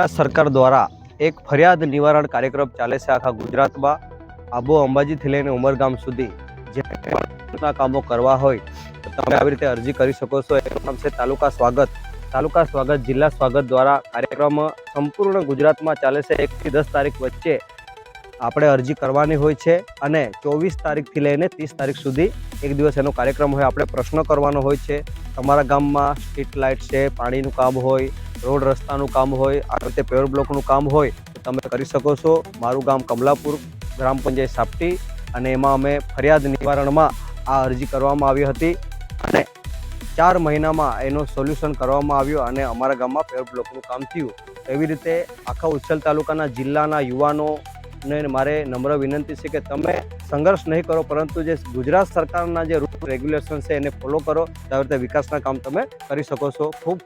ગુજરાત સરકાર દ્વારા એક ફરિયાદ નિવારણ કાર્યક્રમ ચાલે છે આખા ગુજરાતમાં. આબો અંબાજીથી લઈને ઉમરગામ સુધી જે કામો કરવા હોય, તો તમે આવી રીતે અરજી કરી શકો છો. એનું નામ છે તાલુકા સ્વાગત. તાલુકા સ્વાગત, જિલ્લા સ્વાગત દ્વારા કાર્યક્રમ સંપૂર્ણ ગુજરાતમાં ચાલે છે. એકથી દસ તારીખ વચ્ચે આપણે અરજી કરવાની હોય છે અને ચોવીસ તારીખથી લઈને ત્રીસ તારીખ સુધી એક દિવસ એનો કાર્યક્રમ હોય, આપણે પ્રશ્ન કરવાનો હોય છે. તમારા ગામમાં સ્ટ્રીટ લાઇટ છે, પાણીનું કામ હોય, રોડ રસ્તાનું કામ હોય, આ રીતે પેવર બ્લોકનું કામ હોય, તો તમે કરી શકો છો. મારું ગામ કમલાપુર ગ્રામ પંચાયત સાપટી અને એમાં અમે ફરિયાદ નિવારણમાં આ અરજી કરવામાં આવી હતી અને ચાર મહિનામાં એનું સોલ્યુશન કરવામાં આવ્યું અને અમારા ગામમાં પેવર બ્લોકનું કામ થયું. એવી રીતે આખા ઉચ્છલ તાલુકાના જિલ્લાના યુવાનો ને મારે નમ્ર વિનંતી છે કે તમે સંઘર્ષ નહીં કરો, પરંતુ જે ગુજરાત સરકારના જે રૂલ રેગ્યુલેશન છે એને ફોલો કરો આવી રીતે વિકાસના કામ તમે કરી શકો છો. ખૂબ